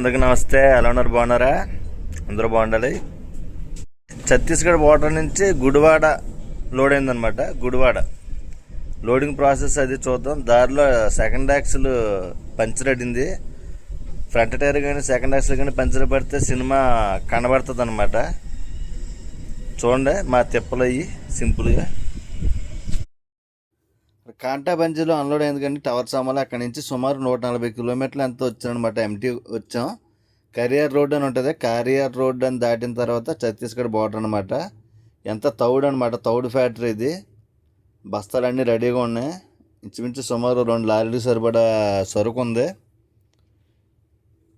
అందరికి నమస్తే. ఎలా ఉన్నారు? బాగున్నారా? అందరూ బాగుండాలి. ఛత్తీస్గఢ్ బార్డర్ నుంచి గుడివాడ లోడ్ అయిందనమాట గుడివాడ. లోడింగ్ ప్రాసెస్ అది చూద్దాం. దారిలో సెకండ్ యాక్సిల్ పంచర్ అడింది. ఫ్రంట్ టైర్ కానీ సెకండ్ యాక్సిల్ కానీ పంచర్ పడితే సినిమా కనబడుతుంది అనమాట చూడండి మా తిప్పలు అయ్యి సింపుల్గా. కాంటా బంజీలో అన్లోడ్ అయింది కానీ టవర్ సామాలు అక్కడి నుంచి సుమారు నూట నలభై కిలోమీటర్లు ఎంత వచ్చానమాట ఎంటీ వచ్చాం. కరియర్ రోడ్ అని ఉంటుంది కరియర్ రోడ్ అని దాటిన తర్వాత ఛత్తీస్గఢ్ బోర్డర్ అనమాట ఎంత తౌడు అనమాట తౌడు ఫ్యాక్టరీ ఇది. బస్తాలన్నీ రెడీగా ఉన్నాయి. ఇంచుమించు సుమారు రెండు లారీలు సరిపడా సరుకు ఉంది.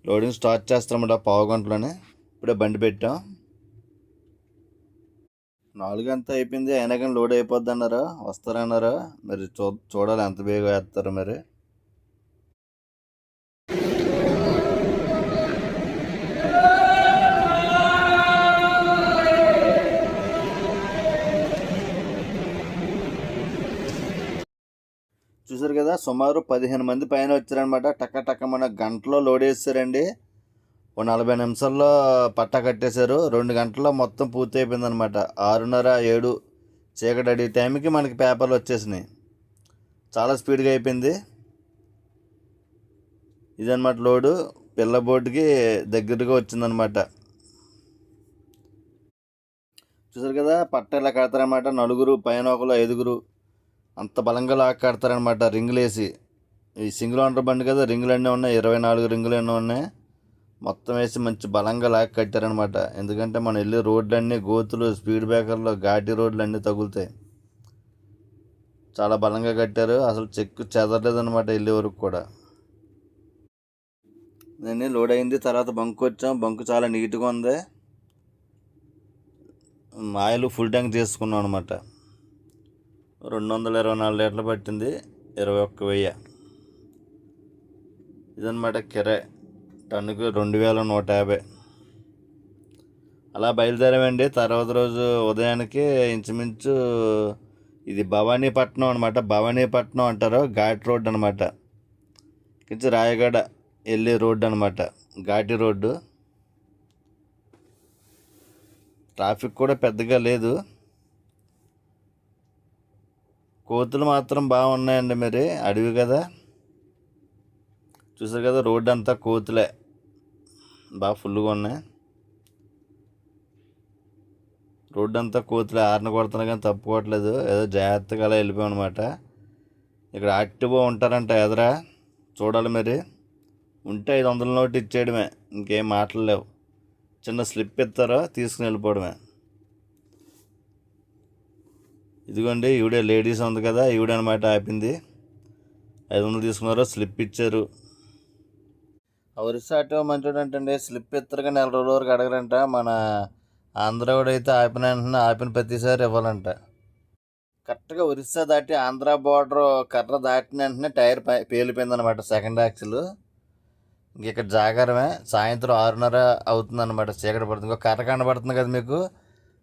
లోడింగ్ స్టార్ట్ చేస్తామట పావు గంటలోనే. ఇప్పుడే బండి పెట్టాం. నాలుగు అంతా అయిపోయింది అయినా కానీ లోడ్ అయిపోద్ది అన్నారా వస్తారన్నారా? మరి చూ చూడాలి ఎంత బేగా వేస్తారో మరి. చూసారు కదా సుమారు పదిహేను మంది పైన వచ్చారనమాట టక్క టక్క మన గంటలో లోడ్ వేస్తారండి ఓ నలభై నిమిషాల్లో పట్టా కట్టేశారు. రెండు గంటల్లో మొత్తం పూర్తి అయిపోయింది అనమాట ఆరున్నర ఏడు చీకటి అడిగే టైంకి మనకి పేపర్లు వచ్చేసినాయి. చాలా స్పీడ్గా అయిపోయింది. ఇదనమాట లోడు. పిల్ల బోర్డుకి దగ్గరగా వచ్చిందనమాట చూసారు కదా పట్ట ఇలా కడతారనమాట నలుగురు పైన ఒకరు ఐదుగురు. అంత బలంగా లాక్ కడతారనమాట రింగులు వేసి ఈ సింగిల్ ఓనర్ బండి కదా రింగులు అన్నీ ఉన్నాయి. ఇరవై నాలుగు రింగులు అన్నీ ఉన్నాయి. మొత్తం వేసి మంచి బలంగా లాగా కట్టారనమాట ఎందుకంటే మనం వెళ్ళే రోడ్లన్నీ గోతులు స్పీడ్ బ్రేకర్లు ఘాటి రోడ్లు అన్నీ తగులుతాయి. చాలా బలంగా కట్టారు. అసలు చెక్కు చెదరలేదనమాట వెళ్ళే వరకు కూడా. నేను లోడ్ అయింది. తర్వాత బంక్ వచ్చాం. బంక్ చాలా నీట్గా ఉంది. ఆయిల్ ఫుల్ ట్యాంక్ చేసుకున్నాం అనమాట రెండు వందల ఇరవై నాలుగు లీటర్లు పట్టింది. ఇరవై ఒక్క వెయ్యి. ఇదనమాట కిరాయి టన్నుకు రెండు వేల నూట యాభై. అలా బయలుదేరామండి. తర్వాత రోజు ఉదయానికి ఇంచుమించు ఇది భవానీపట్నం అనమాట భవానీపట్నం అంటారు. ఘాట్ రోడ్ అనమాట కొంచెం రాయగడ వెళ్ళే రోడ్డు అనమాట ఘాటి రోడ్డు. ట్రాఫిక్ కూడా పెద్దగా లేదు. కోతులు మాత్రం బాగున్నాయండి మరి. అడవి కదా. చూసారు కదా రోడ్డు అంతా కోతులే. బాగా ఫుల్గా ఉన్నాయి. రోడ్డు అంతా కోతులే ఆరిన కొడుతున్నా కానీ తప్పుకోవట్లేదు. ఏదో జాగ్రత్తగా అలా వెళ్ళిపోయాం అనమాట ఇక్కడ యాక్టివ్గా ఉంటారంట ఎదరా? చూడాలి మరి. ఉంటే ఐదు వందల నోటు ఇచ్చేయడమే. ఇంకేం మాటలు లేవు. చిన్న స్లిప్ ఇస్తారో తీసుకుని వెళ్ళిపోవడమే. ఇదిగోండి ఈవిడే లేడీస్ ఉంది కదా ఈవిడనమాట ఆపింది. ఐదు వందలు తీసుకున్నారు స్లిప్ ఇచ్చారు. ఒరిస్సా ఆటో మంచోడు అంటే స్లిప్ ఇత్తరుగా నెల రోజుల వరకు అడగరంట. మన ఆంధ్ర కూడా అయితే ఆపిన వెంటనే ఆపిన ప్రతిసారి ఇవ్వాలంట. కరెక్ట్గా ఒరిస్సా దాటి ఆంధ్ర బార్డర్ కర్ర దాటిన వెంటనే టైర్ పేలిపోయిందనమాట పేలిపోయింది అనమాట సెకండ్ యాక్సిల్. ఇంక ఇక్కడ జాగారమే. సాయంత్రం ఆరున్నర అవుతుందన్నమాట. చీకటి పడుతుంది. ఇంకో కర్ర కనబడుతుంది కదా మీకు?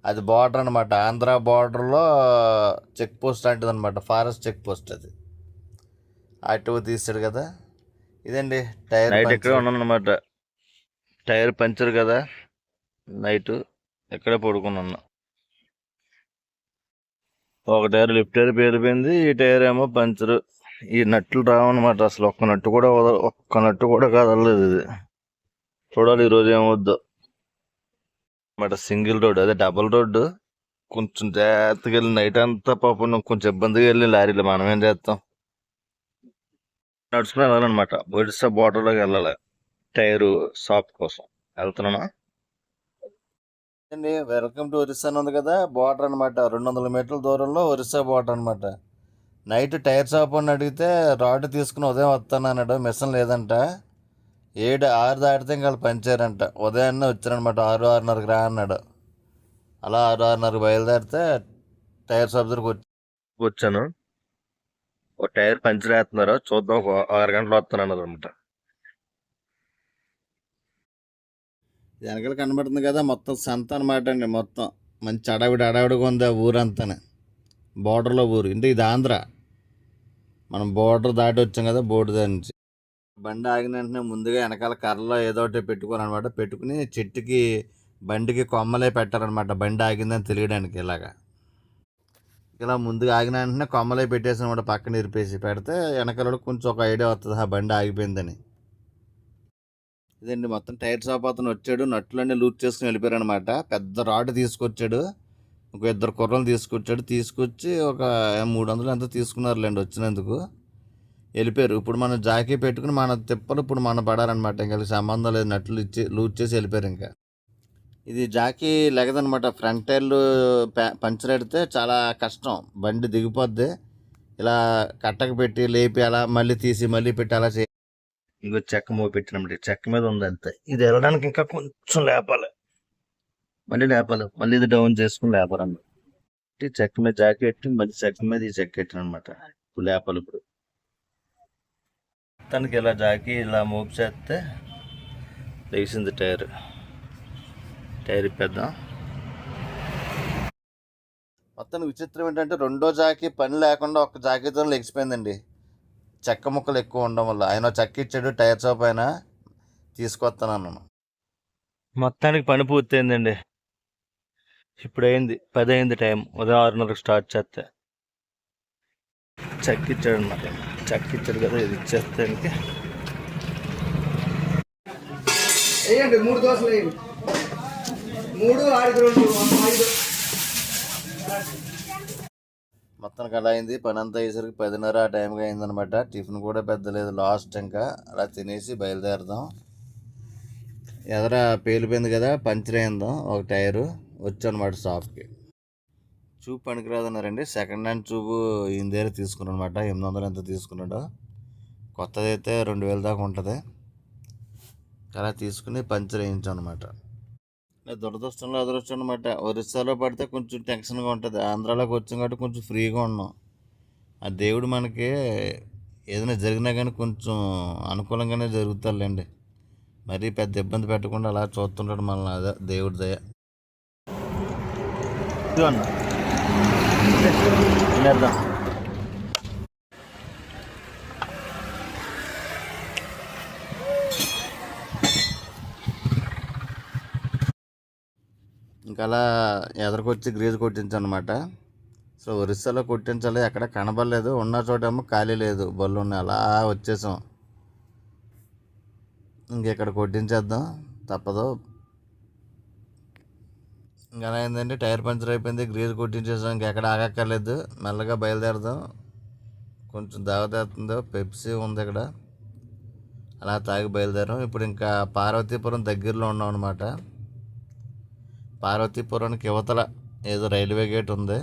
అది బార్డర్ అనమాట ఆంధ్ర బార్డర్లో చెక్ పోస్ట్ లాంటిది అనమాట ఫారెస్ట్ చెక్ పోస్ట్ అది. ఆటో తీసాడు కదా. ఇదండి టైర్ నైట్ ఇక్కడ ఉన్నాను అనమాట టైర్ పంచర్ కదా. నైట్ ఇక్కడే పడుకున్నాను. ఒక టైర్ లిఫ్ట్ టైర్ పేలిపోయింది ఈ టైర్ ఏమో పంచరు. ఈ నట్లు రావన్నమాట అసలు ఒక్క నట్టు కూడా ఒక్క నట్టు కూడా కదలలేదు ఇది. చూడాలి ఈరోజు ఏమవుద్దో. అన్నమాట సింగిల్ రోడ్ అదే డబుల్ రోడ్డు. కొంచెం జాగ్రత్తగా వెళ్ళి నైట్ అంతా పాపం కొంచెం ఇబ్బందిగా వెళ్ళి లారీలో మనం ఏం చేస్తాం? నడుచుకుని వెళ్ళాలన్నమాట. ఒడిస్సా బార్డర్లోకి వెళ్ళాలి. టైరు షాప్ కోసం. వెళ్తున్నానా? అండి వెల్కమ్ టు ఒరిస్సా అని ఉంది కదా బార్డర్ అనమాట రెండు వందల మీటర్ల దూరంలో ఒరిస్సా బార్డర్ అనమాట నైట్ టైర్ షాప్ అని అడిగితే రాడ్ తీసుకుని ఉదయం వస్తాను అన్నాడు. మిషన్ లేదంట. ఏడు ఆరు దాటితే ఇంకా వాళ్ళు పంచారంట ఉదయాన్నే వచ్చారనమాట ఆరు ఆరున్నరకు రా అన్నాడు. అలా ఆరు ఆరున్నరకు బయలుదేరితే టైర్ షాప్ దగ్గరకు వచ్చి వచ్చాను. ఒక టైర్ పంచర్ వేస్తున్నారు చూద్దాం ఒక ఆరు గంటలు వస్తాను అన్నది అనమాట. వెనకాల కనబడుతుంది కదా మొత్తం సంత అనమాట అండి మొత్తం. మంచి అడవిడి అడవిడిగా ఉంది ఆ ఊరంతా బోర్డర్లో ఊరు అంటే ఇది ఆంధ్ర. మనం బోర్డర్ దాటి వచ్చాం కదా బోర్డు దాని నుంచి. బండి ఆగిన వెంటనే ముందుగా వెనకాల కర్రలో ఏదో ఒకటి పెట్టుకోవాలన్నమాట. పెట్టుకుని చెట్టుకి బండికి కొమ్మలే పెట్టారనమాట బండి ఆగిందని తెలియడానికి ఇలాగా. ఇలా ముందుగా ఆగిన వెంటనే కొమ్మలే పెట్టేసిన వాడు పక్కన ఇరిపేసి పెడితే వెనకాల కొంచెం ఒక ఐడియా వస్తుంది ఆ బండి ఆగిపోయిందని. ఇదండి మొత్తం టైర్ షాప్ అతను వచ్చాడు నట్లన్నీ లూజ్ చేసుకుని వెళ్ళిపోయారు అనమాట పెద్ద రాడ్ తీసుకొచ్చాడు ఒక ఇద్దరు కుర్రలు తీసుకొచ్చాడు. తీసుకొచ్చి ఒక మూడు వందలు ఎంతో తీసుకున్నారులేండి వచ్చినందుకు. వెళ్ళిపోయారు. ఇప్పుడు మనం జాకీ పెట్టుకుని మన తిప్పలు ఇప్పుడు మన పడారనమాట ఇంకా సంబంధం లేదు నట్లు ఇచ్చి లూజ్ చేసి వెళ్ళిపోయారు ఇంకా. ఇది జాకీ లెగదనమాట ఫ్రంట్ టైర్లు పంచర్ పెడితే చాలా కష్టం. బండి దిగిపోద్ది. ఇలా కట్టకు పెట్టి లేపి అలా మళ్ళీ తీసి మళ్ళీ పెట్టి అలా చేయాలి ఇంకో చెక్క మో పెట్టినమాట. చెక్క మీద ఉంది అంతే. ఇది వెళ్ళడానికి ఇంకా కొంచెం లేపాలి. మళ్ళీ లేపాలి. మళ్ళీ ఇది డౌన్ చేసుకుని లేపాలన్నమాట. చెక్క మీద జాకీ పెట్టి మళ్ళీ చెక్క మీద ఈ చెక్క పెట్టిన అనమాట ఇప్పుడు లేపాలి ఇప్పుడు. తనకి ఇలా జాకీ ఇలా మూవ్ చేస్తే లేచింది టైర్. టైర్ ఇప్పేద్దాం మొత్తం విచిత్రం ఏంటంటే రెండో జాకీ పని లేకుండా ఒక జాకీతో లెగిసిపోయిందండి. చెక్క ముక్కలు ఎక్కువ ఉండడం వల్ల. ఆయన చెక్క ఇచ్చాడు టైర్ షాప్ ఆయన తీసుకొస్తాను అన్నాను. మొత్తానికి పని పూర్తయిందండి. ఇప్పుడు అయింది పది అయింది టైం. ఉదయం ఆరున్నరకు స్టార్ట్ చేస్తే. చెక్ ఇచ్చాడు అనమాట చెక్ ఇచ్చాడు కదా ఇది ఇచ్చేస్తే మూడు దోశలు మూడు ఆడికి రెండు ఐదు. మొత్తానికి అలా అయింది పని అంతా అయ్యేసరికి పదిన్నర ఆ టైంకి అయిందనమాట. టిఫిన్ కూడా పెద్ద లేదు లాస్ట్ ఇంకా. అలా తినేసి బయలుదేరదాం. ఎదర పేలిపోయింది కదా పంచర్ అయిందాం ఒక టైరు. వచ్చానమాట షాప్కి. చూపు పనికిరాదన్నారండి. సెకండ్ హ్యాండ్ చూపు ఈయన దగ్గర తీసుకున్నాను అనమాట ఎనిమిది వందలు ఎంత తీసుకున్నాడో. కొత్తది అయితే రెండు వేల దాకా ఉంటుంది. అలా తీసుకుని పంచర్ వేయించాం అనమాట దురదృష్టంలో అదృష్టం అనమాట ఒరిస్సాలో పడితే కొంచెం టెన్షన్గా ఉంటుంది. ఆంధ్రాలోకి వచ్చాం కాబట్టి కొంచెం ఫ్రీగా ఉన్నాం. ఆ దేవుడు మనకి ఏదైనా జరిగినా కానీ కొంచెం అనుకూలంగానే జరుగుతారులేండి మరీ పెద్ద ఇబ్బంది పెట్టకుండా అలా చూస్తుంటాడు మనల్ని అదే దేవుడి దయ. ఇదిగో ఇంకా అలా ఎదరికొచ్చి గ్రీజు కొట్టించాను సో ఒరిస్సాలో కొట్టించాలి ఎక్కడ కనబడలేదు. ఉన్న చోటేమో ఖాళీ లేదు. బళ్ళు ఉన్నాయి అలా వచ్చేసాం. ఇంకెక్కడ కొట్టించేద్దాం? తప్పదు. ఇంకా అలా ఏంటంటే టైర్ పంచర్ అయిపోయింది. గ్రీజు కొట్టించేసాం. ఇంకెక్కడ ఆగక్కర్లేదు. మెల్లగా బయలుదేరదాం. కొంచెం దావతేస్తుందో పెప్సీ ఉంది ఇక్కడ. అలా తాగి బయలుదేరాం. ఇప్పుడు ఇంకా పార్వతీపురం దగ్గరలో ఉన్నాం అనమాట పార్వతీపురానికి యువతల ఏదో రైల్వే గేట్ ఉంది.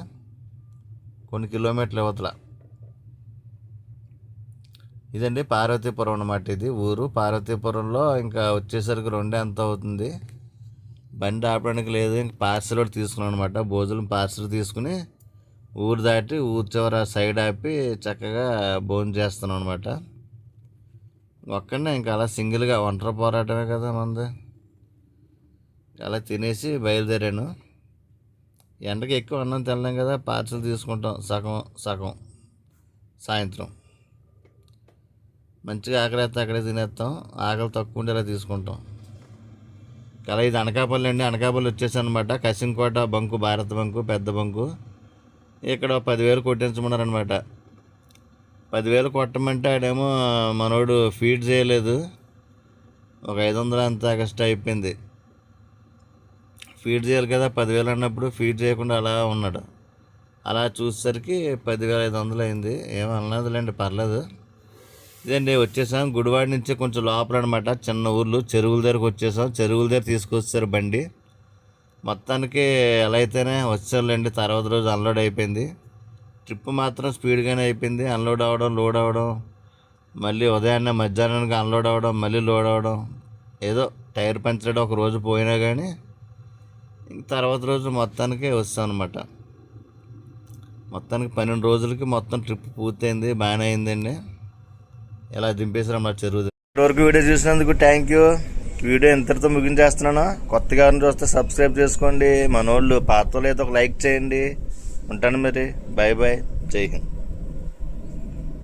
కొన్ని కిలోమీటర్ల యువతల ఇదండి పార్వతీపురం అన్నమాట ఇది ఊరు. పార్వతీపురంలో ఇంకా వచ్చేసరికి రెండే ఎంత అవుతుంది. బండి ఆపడానికి లేదు. ఇంక పార్సల్ ఒకటి తీసుకున్నాం అనమాట భోజనం పార్సల్ తీసుకుని ఊరు దాటి ఊరు చివర సైడ్ ఆపి చక్కగా భోజనం చేస్తున్నాం అనమాట ఒక్కడనే ఇంకా అలా సింగిల్గా ఒంటరి పోరాటమే కదా మంది అలా తినేసి బయలుదేరాను. ఎండకి ఎక్కువ అన్నం తినలేం కదా పార్సల్ తీసుకుంటాం సగం సగం సాయంత్రం. మంచిగా ఆకలి అయితే అక్కడే తినేస్తాం ఆకలి తక్కువ ఉండేలా తీసుకుంటాం. అలా ఇది అనకాపల్లి అండి అనకాపల్లి వచ్చేసానమాట. అనమాట కసింకోట బంకు భారత బంకు పెద్ద బంకు. ఇక్కడ పదివేలు కొట్టించమన్నారనమాట. పదివేలు కొట్టమంటే ఆడేమో మనోడు ఫీడ్ చేయలేదు. ఒక ఐదు వందలు అంతా కష్టం అయిపోయింది. ఫీడ్ చేయాలి కదా పదివేలు అన్నప్పుడు ఫీడ్ చేయకుండా అలా ఉన్నాడు. అలా చూసేసరికి పదివేల ఐదు వందలు అయింది. ఏం అనలేదులేండి పర్లేదు. ఇదండి వచ్చేసాం. గుడివాడ నుంచి కొంచెం లోపల అనమాట చిన్న ఊర్లు చెరువుల దగ్గరకు వచ్చేసాం. చెరువుల దగ్గర తీసుకొచ్చారు బండి. మొత్తానికి ఎలా అయితేనే వచ్చారులేండి తర్వాత రోజు అన్లోడ్ అయిపోయింది. ట్రిప్ మాత్రం స్పీడ్గానే అయిపోయింది. అన్లోడ్ అవ్వడం లోడ్ అవ్వడం మళ్ళీ ఉదయాన్నే మధ్యాహ్నానికి అన్లోడ్ అవ్వడం మళ్ళీ లోడ్ అవ్వడం. ఏదో టైర్ పంచడం ఒక రోజు పోయినా కానీ తర్వాత రోజు మొత్తానికి వస్తాం అనమాట మొత్తానికి పన్నెండు రోజులకి మొత్తం ట్రిప్ పూర్తయింది బాగానే అయిందండి. ఇలా దింపేసారు మా చెరువు ఇప్పటివరకు వీడియో చూసినందుకు థ్యాంక్ యూ వీడియో ఇంతటితో ముగించేస్తున్నాను. కొత్తగా చూస్తే సబ్స్క్రైబ్ చేసుకోండి. మన వాళ్ళు పాత వాళ్ళు అయితే ఒక లైక్ చేయండి. ఉంటాను మరి. బాయ్ బాయ్ జై హింద్.